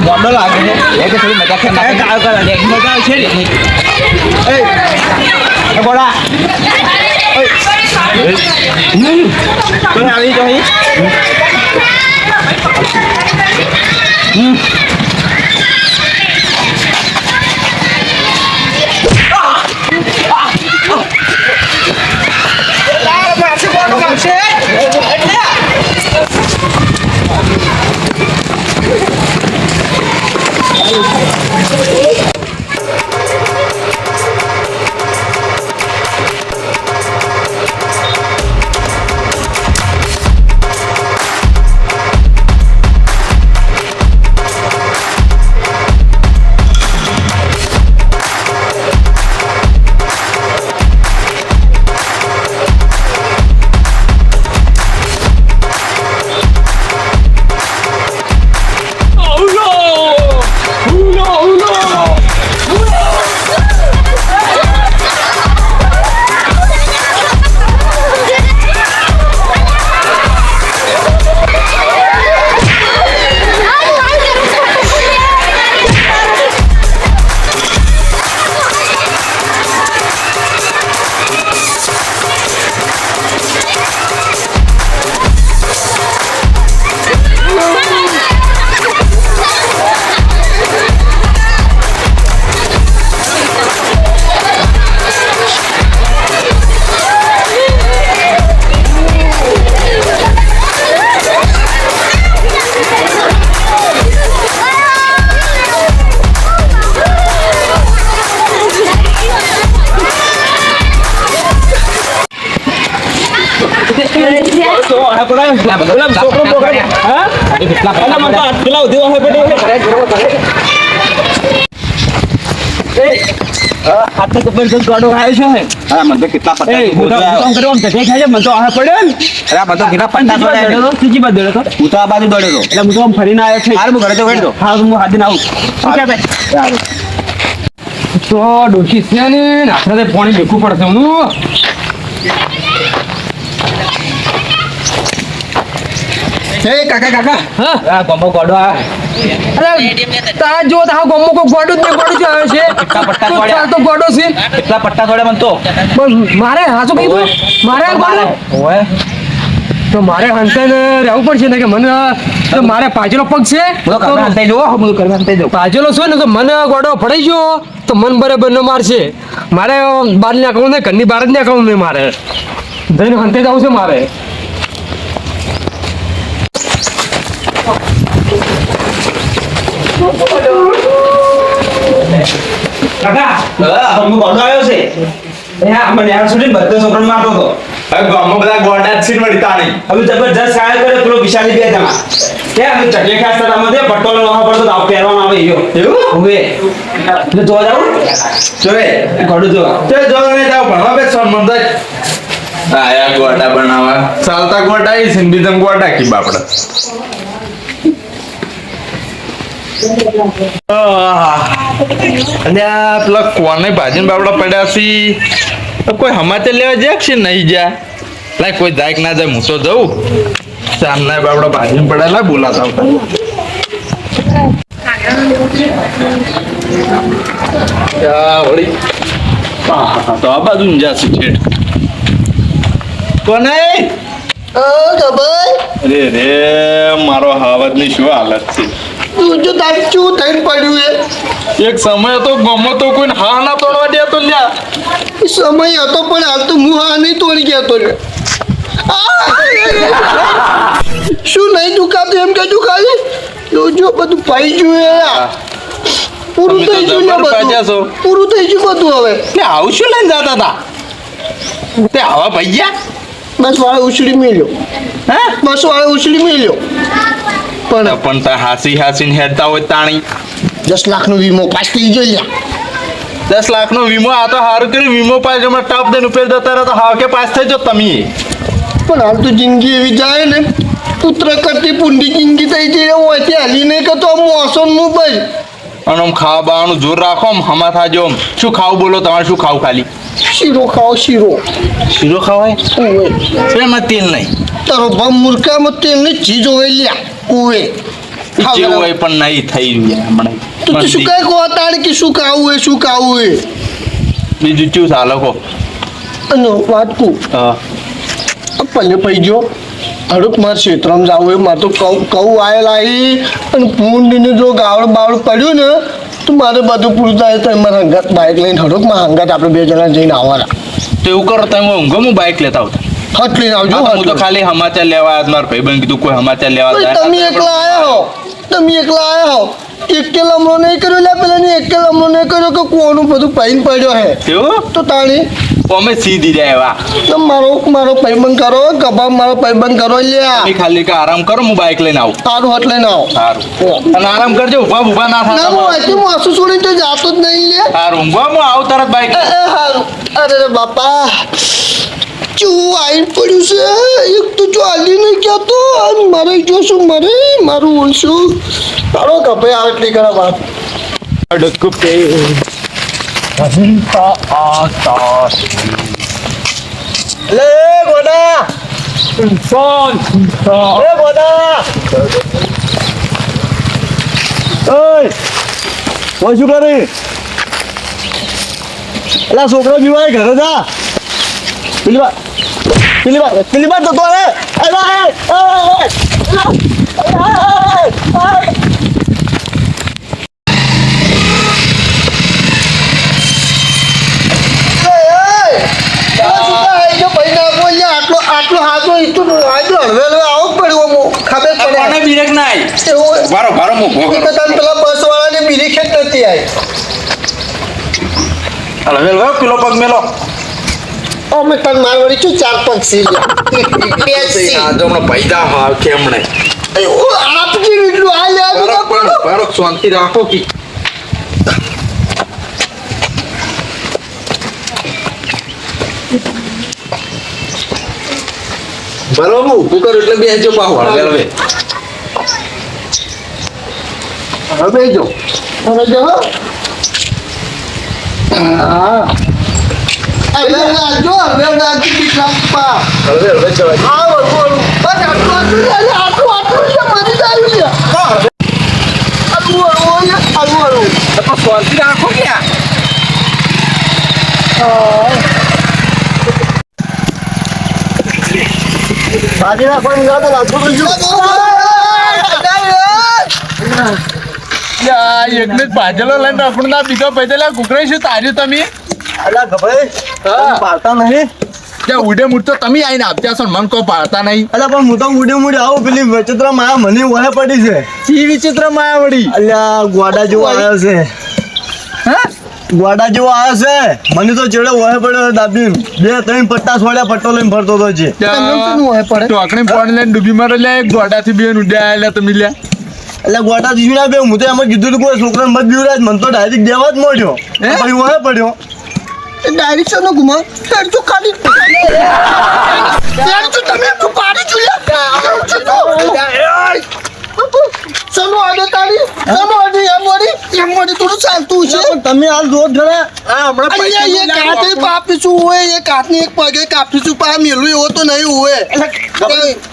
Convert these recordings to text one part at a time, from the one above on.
ગોડો લાગે છે એ કે થોડી મજા ખેર નાખે કાળ કરે મજા આવશે ને એ હમ તું આવી જો અહીં ફરીને આવ્યો છે હું ઘરે તો દો હા હું તો ડોશી છે ને, આખરે પાણી બેકવું પડશે હે કાકા કાકા. હા. આ ગમો ગોડો આ. અરે તા જો તા ગમો કો ગોડું જ ને ગોડું જ છે. કેટલા પટ્ટા તો ચાલ તો ગોડો છે. કેટલા પટ્ટા દોડ્યા મને તો પણ મારે હાચું કીધું? મારે આ ઓય. તો મારે હંતે રહેવું પડશે ને કે મને તો મારે પાછલો પગ છે. હું તો જો હું કરવા અંતે જો પાછલો છે ને તો મને ગોડો પડી ગયો. તો મન બરાબર ન મારશે. મારે બહાર ને કહું ને ઘરની બહાર જ ને કહું ને મારે જઈને હંતે જવું છે મારે. કાકા ગમો ગોડો આવ્યો છે. મને યાર સુધી બધો છોકરાને મારતો હતો. હવે ગામમાં બધા ગોડા જ છે ને વળી હવે જબરજસ્ત સાહેબ કરે પેલો વિશાલી બે જણા. કે અમે ચટણી ખાસ હતા અમે પટ્ટો લેવા પડતો તો પહેરવાનો આવે ઈયો. એવું? હવે એટલે જોવા જાવ? જોવે. ઘડું જોવા. તે જોવા નહીં જાવ ભણવા બે સોન મન આયા ગોડા બનાવવા. ચાલતા ગોડા ઈ સિંધી ગોડા કી બાપડા? અને આ પેલા કોને ભાજીને બાબડા પડ્યા છે? કોઈ સમાચાર લેવા જાય છે નહીં જા લાય કોઈ જાય ના જાય હું તો જઉં. સામના બાબડા ભાજીને પડેલા બોલાતા વળી. તો આ બાજુ ને જાશું છેઠ કોને? અરે રે મારો હાવજની શું હાલત છે? તું જો તારે શું થઈને પડ્યું એ. એક સમય હતો ગમો તો હા ના તોડવા દે તો લ્યા સમય હતો પણ હાલ તો હું હા નહીં તોડી ગયા તો શું નહીં દુખાતું એમ કે દુખાય જો બધું પાઈ ગયું પૂરું થઈ ગયું ને બધું. પૂરું થઈ ગયું બધું હવે. તે આવું શું લઈને જતા હતા. તે આવા ભૈયા બસ વાળે ઉછળી મેલ્યો. હે? બસ વાળે ઉછળી મેલ્યો. પણ પણ તા હાસી હાસીને હેડતા હોય તાણી. દસ લાખનો વીમો પાસ થઈ ગયો લ્યા. દસ લાખનો વીમો આ તો સારું કરી વીમો પાસ અમે ટપ દઈને ઉપર જતા રહે તો હાવ કે પાસ થઈ જો તમે. પણ હાલ તો જિંદગી એવી જાય ને પુત્ર કરતી પુંડી જિંદગી થઈ જઈ હોયથી હાલી નહીં કે તો મોસમનું ભાઈ. અને આમ ખાવા બાવાનું જોર રાખો આમ હમા થાજો આમ. શું ખાવું બોલો તમારે શું ખાવું ખાલી? શીરો ખાઓ શીરો. શીરો ખાવાય? ઓવે એમાં તેલ નહીં? તારો ભાવ તેલ નહીં ચીજ હોય લ્યા. હા, હોય પણ નહીં થઈ ગયા હમણાં તો તું શું કઈ કો તારે કે શું કાવું એ શું કાવું એ? બીજું ચું ચાલે કો અને વાત કહું. હા. પલ્લે પઈ ગયો. હડુક માર ક્ષેત્રમાં જાવું એ મારે તો કઉ કઉ આયેલા અને પૂંડીને જો ગાવડ બાવડ પડ્યું ને તો મારે બધું પૂરું થાય તો મારા હંગાત બાઇક લઈને હડુકમાં હંગાત આપણે બે જણા જઈને આવવાના. તો એવું કરો તમે ઊંઘો હું બાઇક લેતા આવતા. હટ લઈને આવજો હા, તો ખાલી સમાચાર લેવા આવ્યો મારા ભાઈ કીધું કોઈ સમાચાર લેવા તમે એકલા આયા હો. તમે એકલા આયા હો. એકે લમણો નહીં કર્યો લે પેલા ને એકે લમણો નહીં કર્યો કે કોનું બધું પાઈન પડ્યો હે. એવું તો તાણી. અમે સીધી જાય એવા. તો મારો મારો પૈબંધ કરો કબા મારો પૈબંધ કરો લ્યા તમે ખાલી કે આરામ કરો હું બાઇક લઈને આવું. તારું હટ લઈને આવો. સારું. અને આરામ કરજો ઊભા ઊભા ના ના હું આથી હું આસુ છોડીને તો જાતો જ નહીં લે. સારું ઊંઘવા હું આવું તરત બાઇક અરે બાપા. ચું આઈન પડ્યું છે. એક તો ચાલી નહીં ક્યાં તો આ મારે જોશું મારે મારું ઓળશું તારો કપે આટલી કરે વાત. લે ગોડા. લે ગોડા. ઓય ઓય શું કરે? એલા છોકરો બીવાય ઘરે જા. પેલી વાત ખબર કોને પડે બિરેક ના આવી એવું. બારો બારો હું ઊભો તો તમે પેલા બસ વાળાને બીરી ખેત નથી આવી હાલો, વેલ, પેલો પગ મેલો. અમે તન મારવાડી છું ચાર પાંચ સી બે સી. આ તો હમણાં પૈદા હાવ કે હમણે. આપજી એટલું આ લે બારો પણ બારો શાંતિ રાખો કી. બરોબર ઊભું કરું એટલે બેસજો પાહુ હળવે હવે જો હવે જો હો. હા હવે રાખજો હવે રાખજો કેટલા પા હળવે હળવે ચવાય હા બોલું બસ આટલું આટલું લે લે, આટલું આટલું લે મરી જાય લે આટલું આટલું લે આટલું આટલું તો શાંતિ રાખો ક્યાં બાજી રાખવાની વાત રાખો એકને જ ભાજેલો લઈને આપણું બીજો પૈદા કુકરાઈ શું તાર્યું તમે અલા ગભાઈ હા. પાડતા નહીં? ત્યાં ઉડે મુડ તો તમે આવીને આપતા છો ને મને પાડતા નહીં. અલા પણ હું તો મુડી મુડી આવું પેલી વિચિત્ર માયા મને વહે પડી છે. ચી વિચિત્ર માયા વળી. અલ્યા ગોડા જેવો આવ્યો છે. હા? ગોડા જેવો આવ્યો છે. મને તો ચેડે વહે પડ્યો દાદી. બે ત્રણ પટ્ટા છોડ્યા પટ્ટો લઈને ફરતો હતો છે ટોકણી પાણી લઈને ડૂબી મારે લે ગોડાથી બે ઉડ્યા એટલે તમે લ્યા એટલે ગોડા જીવડા બે હું તો એમાં કીધું કોઈ છોકરાને મત બીવરાજ મને તો ડાયરેક્ટ દેવા જ મળ્યો. હે? પછી વહે પડ્યો. ડાયરેક્શન નો ગુમા? તાર તો ખાલી તાર તો તમે તો પાડી જોયા ચલો આડે તારી? ચલો આડે એમ વળી? એમ વળી થોડું ચાલતું છે. તમે હાલ જોત ઢળે હા હમણાં પૈસા એ કાતે કાપીશું હોય એ કાતની એક પગે કાપીશું પા મેલું એવો તો નહીં હોય.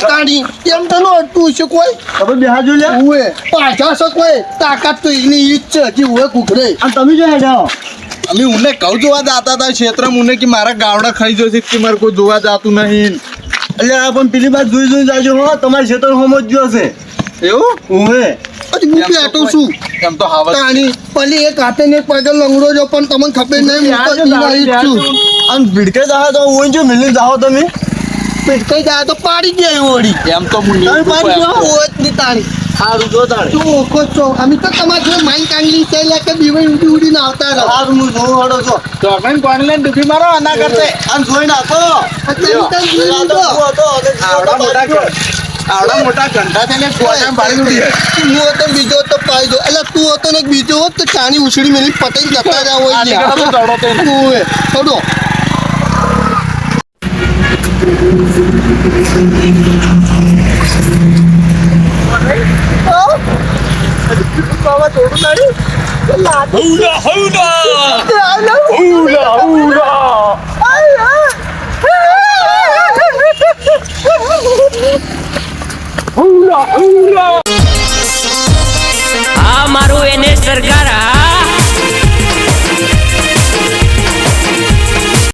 તાણી એમ તો નો અટતું છે કોઈ. હવે બેહા જો લે હોય પાછા છે કોઈ. તાકાત તો એની ઈ જ છે હજી હોય કુકરે અને તમે જો હેડો. અમે ઉને કહું જોવા જતા હતા ક્ષેત્રમાં ઉને કે મારા ગાવડા ખાઈ જશે કે મારે કોઈ જોવા જાતું નહીં. એટલે આ પણ પેલી બાદ જોઈ જોઈ જાજો હો તમારે ખેતર હોમ જ ગયો છે એવું હું તો બેઠો છું. એમ તો હાવત તાણી પલી એક હાથે ને એક પગે લંગડો જો પણ તમને ખબર નહીં હું તો ઈના છું અને ભીડકે જાહો તો હું જો મિલી જાહો તમે? ભીડકે તો પાડી દે વળી. એમ તો હું નહીં પાડી દો ઓયની તાણી. સારું જો તાણે. તું ઓળખો જ છો. અમે તો તમારે જો માઈન કાંગલી છે એટલે કે બીવે ઉડી ઉડીને આવતા રહો. હાર હું જોઉં હડો છો ટોકણી પાણી લઈને ડૂબી મારો આના કરતે? આમ જોઈ નાખો આવડા મોટા આવડા મોટા ઘંટા થઈને ગોટામાં પાડી ઉડી હું હતો બીજો તો પાઈ દો એટલે તું હતો ને બીજો હોત તો ચાણી ઉછળી મેલી પતંગ જતા રહ્યા હોય આ મારું એને. સરકાર